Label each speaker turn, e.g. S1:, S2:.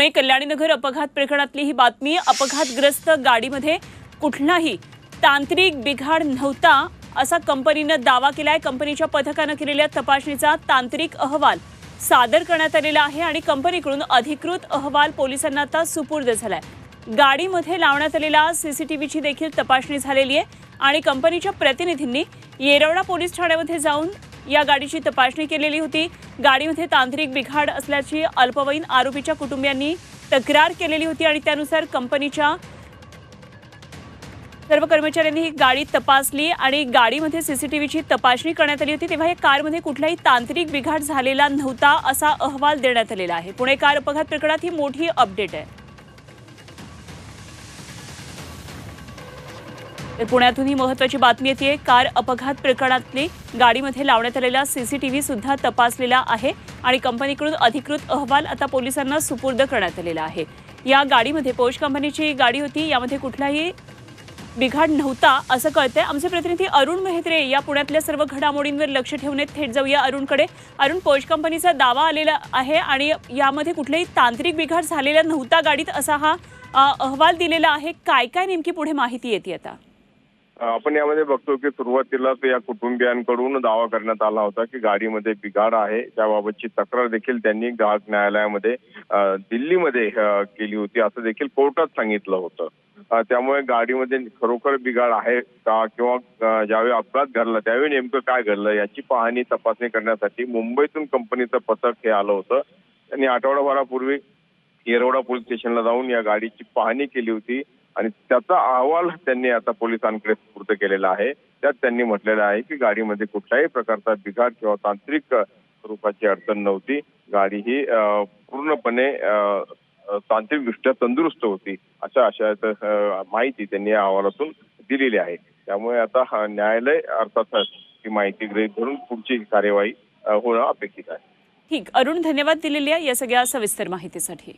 S1: पुणे कल्याणीनगर अपघात प्रकरणातली ही बातमी अपघातग्रस्त गाडीमध्ये कुठलाही तांत्रिक बिघाड नव्हता असा कंपनीनं दावा केला आहे कंपनीच्या पथकानं केलेल्या तपासणीचा तांत्रिक अहवाल सादर करण्यात आलेला आहे आणि कंपनीकडून अधिकृत अहवाल पोलिसांना आता सुपूर्द झालाय. गाडीमध्ये लावण्यात आलेल्या सीसीटीव्हीची देखील तपासणी झालेली आहे आणि कंपनीच्या प्रतिनिधींनी येरवडा पोलीस ठाण्यामध्ये जाऊन या गाडीची तपासणी केलेली होती. गाडीमध्ये तांत्रिक बिघाड असल्याची अल्पवयीन आरोपीच्या कुटुंबियांनी तक्रार केलेली होती आणि त्यानुसार कंपनीच्या सर्व कर्मचाऱ्यांनी ही गाडी तपासली आणि गाडीमध्ये सीसीटीव्हीची तपासणी करण्यात आली होती. तेव्हा या कारमध्ये कुठलाही तांत्रिक बिघाड झालेला नव्हता असा अहवाल देण्यात आलेला आहे. पुणे कार अपघात प्रकरणात ही मोठी अपडेट आहे. तर पुण्यातून ही महत्वाची बातमी येते कार अपघात प्रकरणातली गाडीमध्ये लावण्यात आलेला सीसीटीव्ही सुद्धा तपासलेला आहे आणि कंपनीकडून अधिकृत अहवाल आता पोलिसांना सुपूर्द करण्यात आलेला आहे. या गाडीमध्ये पोश कंपनीची गाडी होती. यामध्ये कुठलाही बिघाड नव्हता असं कळतंय. आमचे प्रतिनिधी अरुण मेहत्रे या पुण्यातल्या सर्व घडामोडींवर लक्ष ठेवण्यात थेट जाऊया अरुणकडे. अरुण पोश कंपनीचा दावा आलेला आहे आणि यामध्ये कुठलाही तांत्रिक बिघाड झालेला नव्हता गाडीत असा हा अहवाल दिलेला आहे. काय काय नेमकी पुढे माहिती येते आता?
S2: आपण यामध्ये बघतो की सुरुवातीलाच या कुटुंबियांकडून दावा करण्यात आला होता की गाडीमध्ये बिघाड आहे. त्याबाबतची तक्रार देखील त्यांनी ग्राहक न्यायालयामध्ये दिल्लीमध्ये केली होती असं देखील कोर्टात सांगितलं होतं. त्यामुळे गाडीमध्ये खरोखर बिघाड आहे का किंवा ज्यावेळी अपघात घडला त्यावेळी नेमकं काय घडलं याची पाहणी तपासणी करण्यासाठी मुंबईतून कंपनीचं पथक हे आलं होतं. त्यांनी आठवडाभरापूर्वी येरवडा पोलीस स्टेशनला जाऊन या गाडीची पाहणी केली होती. आणि त्याचा अहवाल त्यांनी आता पोलिसांकडे सुपूर्द केलेला आहे. त्यात त्यांनी म्हटलेलं आहे की गाडीमध्ये कुठल्याही प्रकारचा बिघाड किंवा तांत्रिक स्वरूपाची अडचण नव्हती. गाडी ही पूर्णपणे तांत्रिकदृष्ट्या तंदुरुस्त होती अशा अशा माहिती त्यांनी या अहवालातून दिलेली आहे. त्यामुळे आता न्यायालय अर्थातच ही माहिती गृहीत धरून पुढची कार्यवाही होणं अपेक्षित आहे.
S1: ठीक. अरुण धन्यवाद दिलेल्या या सगळ्या सविस्तर माहितीसाठी.